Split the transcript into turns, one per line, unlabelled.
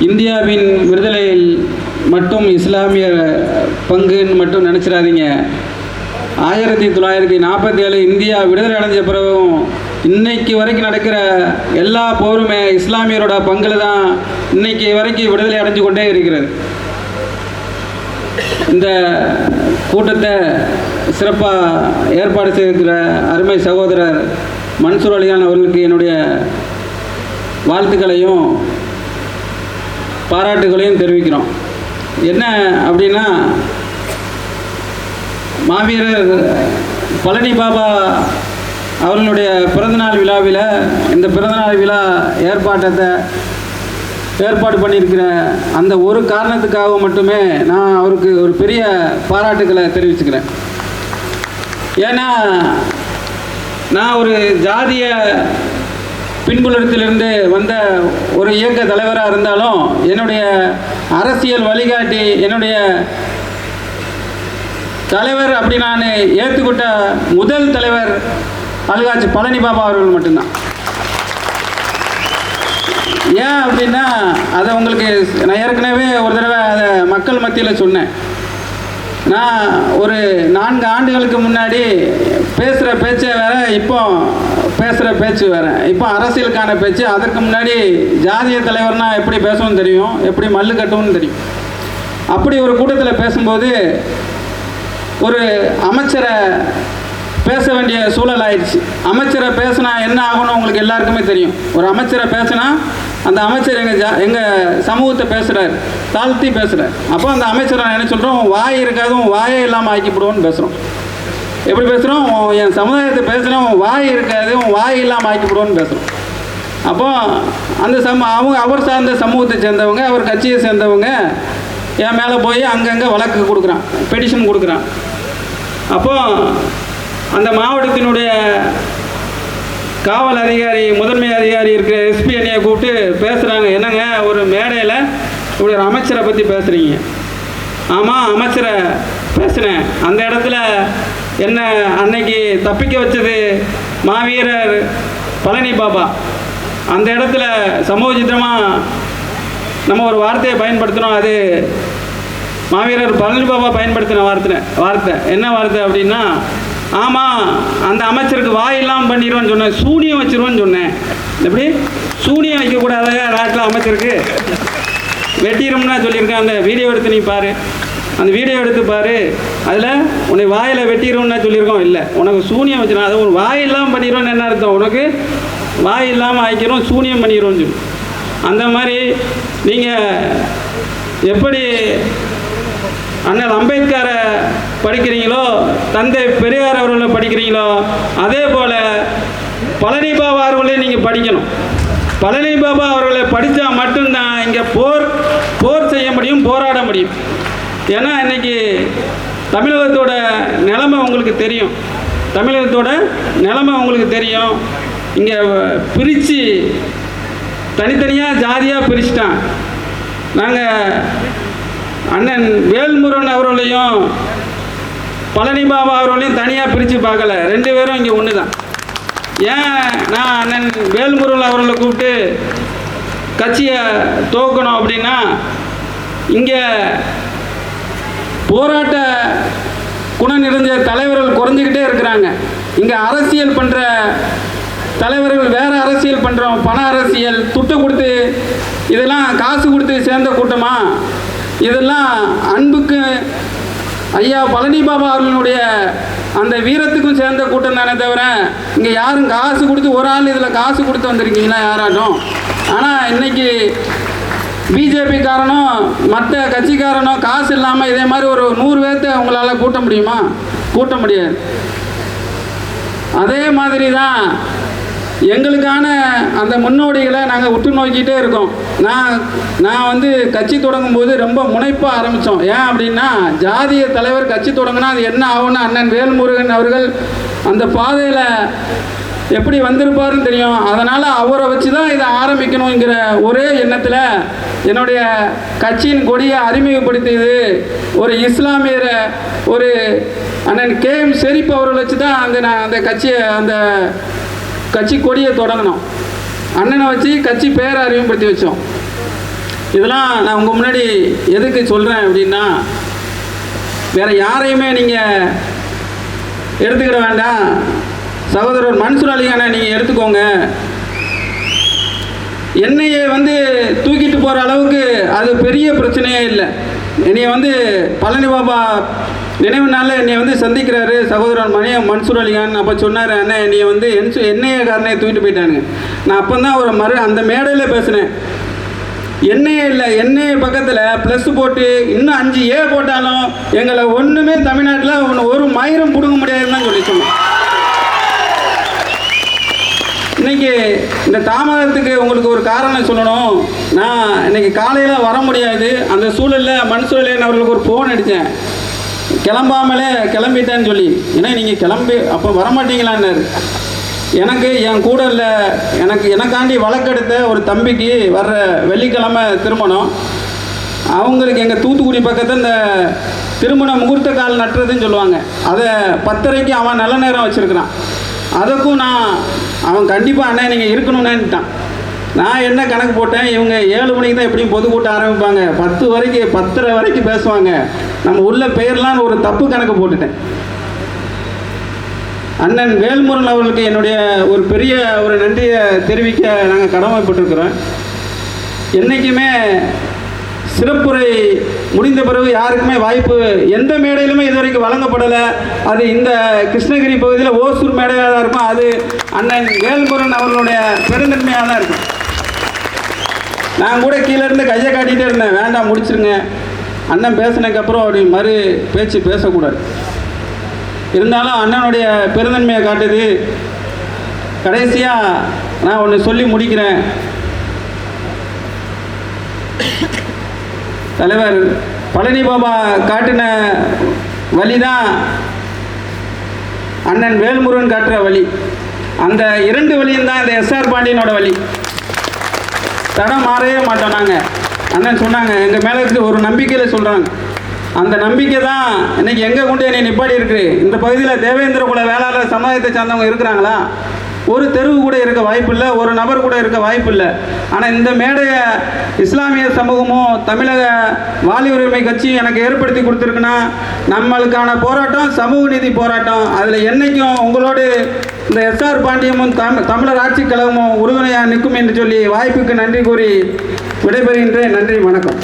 இந்தியாவின் விடுதலையில் மட்டும் இஸ்லாமிய பங்குன்னு மட்டும் நினச்சிடாதீங்க. ஆயிரத்தி தொள்ளாயிரத்தி நாற்பத்தி ஏழு இந்தியா விடுதலை அடைஞ்ச பிறகும் இன்னைக்கு வரைக்கும் நடக்கிற எல்லா போருமே இஸ்லாமியரோட பங்கில் தான் இன்னைக்கு வரைக்கும் விடுதலை அடைஞ்சு கொண்டே இருக்கிறது. இந்த கூட்டத்தை சிறப்பாக ஏற்பாடு செய்திருக்கிற அருமை சகோதரர் மன்சூர் அலிகான் அவர்களுக்கு என்னுடைய வாழ்த்துக்களையும் பாராட்டுகளையும் தெரிவிக்கிறோம். என்ன அப்படின்னா மாவீரர் பழனி பாபா அவர்களுடைய பிறந்தநாள் விழாவில் இந்த பிறந்தநாள் விழா ஏற்பாட்டத்தை ஏற்பாடு பண்ணியிருக்கிற அந்த ஒரு காரணத்துக்காக மட்டுமே நான் அவருக்கு ஒரு பெரிய பாராட்டுகளை தெரிவிச்சுக்கிறேன். ஏன்னா நான் ஒரு ஜாதிய பின்புலத்திலிருந்து வந்த ஒரு இயக்க தலைவராக இருந்தாலும் என்னுடைய அரசியல் வழிகாட்டி என்னுடைய தலைவர் அப்படி நான் ஏற்றுக்கிட்ட முதல் தலைவர் அல்காட்சி பழனி பாபா அவர்கள் மட்டும்தான். ஏன் அப்படின்னா அதை உங்களுக்கு நான் ஏற்கனவே ஒரு தடவை அதை மக்கள் மத்தியில் சொன்னேன். நான் ஒரு நான்கு ஆண்டுகளுக்கு முன்னாடி பேசுகிற பேச்சை வேற இப்போ பேசுகிற பேச்சு வேறு. இப்போ அரசியலுக்கான பேச்சு அதற்கு முன்னாடி ஜாதிய தலைவர்னா எப்படி பேசணும்னு தெரியும் எப்படி மல்லு கட்டணும்னு தெரியும். அப்படி ஒரு கூட்டத்தில் பேசும்போது ஒரு அமைச்சரை பேச வேண்டிய சூழல் ஆயிடுச்சு. அமைச்சரை பேசினா என்ன ஆகும்னு உங்களுக்கு எல்லாருக்குமே தெரியும். ஒரு அமைச்சரை பேசினா அந்த அமைச்சர் எங்கள் ஜா எங்கள் சமூகத்தை பேசுகிறார் தாழ்த்தி பேசுகிறார் அப்போ அந்த அமைச்சரை நான் என்ன சொல்கிறோம் வாய் இருக்காதும் வாயே இல்லாமல் ஆக்கிப்படுவோன்னு பேசுகிறோம் எப்படி பேசுகிறோம் என் சமுதாயத்தை பேசுகிறோம் வாய் இருக்காது உன் வாய் இல்லாமல் ஆக்கிவிடுவோன்னு பேசுகிறோம் அப்போ அந்த சம அவங்க அவர் சார்ந்த சமூகத்தை சேர்ந்தவங்க அவர் கட்சியை சேர்ந்தவங்க என் மேலே போய் அங்கங்கே வழக்கு கொடுக்குறான் பெடிஷன் கொடுக்குறான். அப்போ அந்த மாவட்டத்தினுடைய காவல் அதிகாரி முதன்மை அதிகாரி இருக்கிற எஸ்பி அண்ணியை கூப்பிட்டு பேசுகிறாங்க என்னங்க ஒரு மேடையில் இப்படி ஒரு அமைச்சரை பற்றி பேசுகிறீங்க ஆமாம் அமைச்சரை பேசுகிறேன் அந்த இடத்துல என்ன அன்னைக்கு தப்பிக்க வச்சது மாவீரர் பழனி பாபா. அந்த இடத்துல சமூகச்சித்திரமாக நம்ம ஒரு வார்த்தையை பயன்படுத்தினோம். அது மாவீரர் பழனி பாபா பயன்படுத்தின வார்த்தை வார்த்தை. என்ன வார்த்தை அப்படின்னா ஆமாம் அந்த அமைச்சருக்கு வாய் இல்லாமல் சொன்னேன் சூனியம் வச்சிருவேன்னு சொன்னேன். எப்படி? சூனியம் வைக்கக்கூடாத நாட்டில் அமைச்சருக்கு? வெட்டிடும்னா சொல்லியிருக்கேன். அந்த வீடியோ எடுத்து நீ பாரு. அந்த வீடியோ எடுத்து பாரு. அதில் உன்னை வாயில் வெட்டிடும்னா சொல்லியிருக்கோம். இல்லை உனக்கு சூனியம் வச்சிடும் அது உன் வாய் இல்லாமல் பண்ணிடுவோன்னு என்ன அர்த்தம்? உனக்கு வாய் இல்லாமல் ஆய்க்கிறோம் சூனியம் பண்ணிடுவோம்னு சொல்லி. அந்த மாதிரி நீங்கள் எப்படி அண்ணல் அம்பேத்கரை படிக்கிறீங்களோ தந்தை பெரியார் அவர்களை படிக்கிறீங்களோ அதே போல் பழனி பாபா அவர்களையும் நீங்கள் படிக்கணும். பழனி பாபா அவர்களை படித்தா மட்டும்தான் இங்கே போர் போர் செய்ய முடியும் போராட முடியும். ஏன்னா இன்னைக்கு தமிழகத்தோட நிலமை உங்களுக்கு தெரியும். தமிழகத்தோட நிலமை உங்களுக்கு தெரியும். இங்கே பிரித்து தனித்தனியாக ஜாதியாக பிரிச்சுட்டான். நாங்கள் அண்ணன் வேல்முருகன் அவர்களையும் பழனி பாபா அவர்களையும் தனியாக பிரித்து பார்க்கல. ரெண்டு பேரும் இங்கே ஒன்று தான் ஏன் நான் அண்ணன் வேல்முருகன் அவர்களை கூப்பிட்டு கட்சியை துவக்கணும் அப்படின்னா இங்கே போராட்ட குணம் நிறைஞ்ச தலைவர்கள் குறைஞ்சிக்கிட்டே இருக்கிறாங்க. இங்கே அரசியல் பண்ணுற தலைவர்கள் வேறு அரசியல் பண்ணுறோம் பண அரசியல் துட்டு கொடுத்து இதெல்லாம் காசு கொடுத்து சேர்ந்த கூட்டமா? இதெல்லாம் அன்புக்கு ஐயா பழனி பாபா அவர்களுடைய அந்த வீரத்துக்கும் சேர்ந்த கூட்டம் தானே தவிர இங்கே யாரும் காசு கொடுத்து ஒரு ஆள் இதில் காசு கொடுத்து வந்திருக்கீங்களா யாராட்டும்? ஆனால் இன்றைக்கி பிஜேபிக்காரனோ மற்ற கட்சிக்காரனோ காசு இல்லாமல் இதே மாதிரி ஒரு நூறு பேர்த்த உங்களால் கூட்ட முடியுமா? கூட்ட முடியாது. அதே மாதிரி தான் எங்களுக்கான அந்த முன்னோடிகளை நாங்கள் உற்று நோக்கிட்டே இருக்கோம். நான் நான் வந்து கட்சி தொடங்கும் போது ரொம்ப முனைப்பாக ஆரம்பித்தோம் ஏன் அப்படின்னா ஜாதிய தலைவர் கட்சி தொடங்கினா அது என்ன ஆகும்னு அண்ணன் வேல்முருகன் அவர்கள் அந்த பாதையில் எப்படி வந்திருப்பாருன்னு தெரியும். அதனால் அவரை வச்சு தான் இதை ஆரம்பிக்கணுங்கிற ஒரே எண்ணத்தில் என்னுடைய கட்சியின் கொடியை அறிமுகப்படுத்தியது ஒரு இஸ்லாமியரை ஒரு அண்ணன் கே எம் ஷெரீப் அவர்களை வச்சு தான் அந்த நான் அந்த கட்சியை அந்த கட்சி கொடியை தொடங்கினோம். அண்ணனை வச்சு கட்சி பேரை அறிமுகப்படுத்தி வச்சோம். இதெல்லாம் நான் உங்கள் முன்னாடி எதுக்கு சொல்கிறேன் அப்படின்னா வேறு யாரையுமே நீங்கள் எடுத்துக்கிட வேண்டாம். சகோதரர் மன்சூர் அலிகானை நீங்கள் எடுத்துக்கோங்க. என்னையை வந்து தூக்கிட்டு போகிற அளவுக்கு அது பெரிய பிரச்சனையே இல்லை. என்னையை வந்து பழனி பாபா நினைவு நாளில் என்னை வந்து சந்திக்கிறாரு சகோதரன் மணிய மன்சூர் அலிகான் அப்போ சொன்னார் அண்ணே என்னை வந்து என் என்னைய காரணையை தூக்கிட்டு போயிட்டானுங்க. நான் அப்போ தான் ஒரு மறு அந்த மேடையில் பேசினேன். எண்ணெயே இல்லை எண்ணெய் பக்கத்தில் ப்ளஸ் போட்டு இன்னும் அஞ்சு ஏ போட்டாலும் எங்களை ஒன்றுமே தமிழ்நாட்டில் ஒன்று ஒரு மயிரம் பிடுங்க முடியாது தான் சொல்லி சொன்னேன் இன்னைக்கு இந்த தாமதத்துக்கு உங்களுக்கு ஒரு காரணம் சொல்லணும். நான் இன்னைக்கு காலையில் வர முடியாது. அந்த சூழலில் மன்சூரலியன் அவர்களுக்கு ஒரு ஃபோன் அடித்தேன் கிளம்பாமலே கிளம்பிட்டேன்னு சொல்லி. ஏன்னா நீங்கள் கிளம்பி அப்போ வரமாட்டீங்களான்னாரு. எனக்கு என் கூட இல்லை எனக்கு எனக்காண்டி வழக்கெடுத்த ஒரு தம்பிக்கு வர்ற வெள்ளிக்கிழமை திருமணம். அவங்களுக்கு எங்கள் தூத்துக்குடி பக்கத்தில் இந்த திருமண முகூர்த்த கால் நட்டுறதுன்னு சொல்லுவாங்க. அதை பத்தரைக்கு அவன் நல்ல நேரம் வச்சுருக்கிறான். அதுக்கும் நான் அவன் கண்டிப்பாக அண்ணன் நீங்கள் இருக்கணும்னுட்டான் நான் என்ன கணக்கு போட்டேன்? இவங்க ஏழு மணிக்கு தான் எப்படியும் பொதுக்கூட்டம் ஆரம்பிப்பாங்க. பத்து வரைக்கும் பத்தரை வரைக்கும் பேசுவாங்க. நம்ம உள்ள பெயர்லாம் ஒரு தப்பு கணக்கு போட்டுட்டேன். அண்ணன் வேல்முருகன் அவர்களுக்கு என்னுடைய ஒரு பெரிய ஒரு நன்றியை தெரிவிக்க நாங்கள் கடமைப்பட்டிருக்கிறோம். என்றைக்குமே சிறப்புரை முடிந்த பிறகு யாருக்குமே வாய்ப்பு எந்த மேடையிலுமே இது வரைக்கும் வழங்கப்படலை. அது இந்த கிருஷ்ணகிரி பகுதியில் ஓசூர் மேடையாக தான் இருக்கும். அது அண்ணன் வேல்முருகன் அவர்களுடைய பெருந்தன்மையாக தான் இருக்கும். நான் கூட கீழே இருந்து கையை காட்டிகிட்டே இருந்தேன். வேண்டாம் முடிச்சிருங்க. அண்ணன் பேசினதுக்கப்புறம் அப்படி மறு பேச்சு பேசக்கூடாது. இருந்தாலும் அண்ணனுடைய பெருந்தன்மையை காட்டுது. கடைசியாக நான் ஒன்று சொல்லி முடிக்கிறேன். தலைவர் பழனி பாபா காட்டின வழி தான் அண்ணன் வேல்முருகன் காட்டுற வழி. அந்த இரண்டு வழியும் தான் இந்த எஸ்ஆர் பாண்டியனோட வழி. தடம் மாறவே மாட்டோம் நாங்கள் அண்ணன் சொன்னாங்க எங்கள் மேலே இருக்கு ஒரு நம்பிக்கையில் சொல்கிறாங்க அந்த நம்பிக்கை தான் இன்னைக்கு எங்கே கொண்டு என்னை நிப்பாடி இருக்கு. இந்த பகுதியில் தேவேந்திர குல வேளாளர் சமுதாயத்தை சார்ந்தவங்க இருக்கிறாங்களா? ஒரு தெருவு கூட இருக்க வாய்ப்பில்லை ஒரு நபர் கூட இருக்க வாய்ப்பில்லை. ஆனால் இந்த மேடையை இஸ்லாமிய சமூகமும் தமிழக வாலி உரிமை கட்சியும் எனக்கு ஏற்படுத்தி கொடுத்துருக்குன்னா நம்மளுக்கான போராட்டம் சமூக நீதி போராட்டம். அதில் என்னைக்கும் உங்களோடு இந்த எஸ்ஆர் பாண்டியமும் தம் தமிழர் ஆட்சிக் கழகமும் உறுதுணையாக நிற்கும் என்று சொல்லி வாய்ப்புக்கு நன்றி கூறி விடைபெறுகின்றேன். நன்றி வணக்கம்.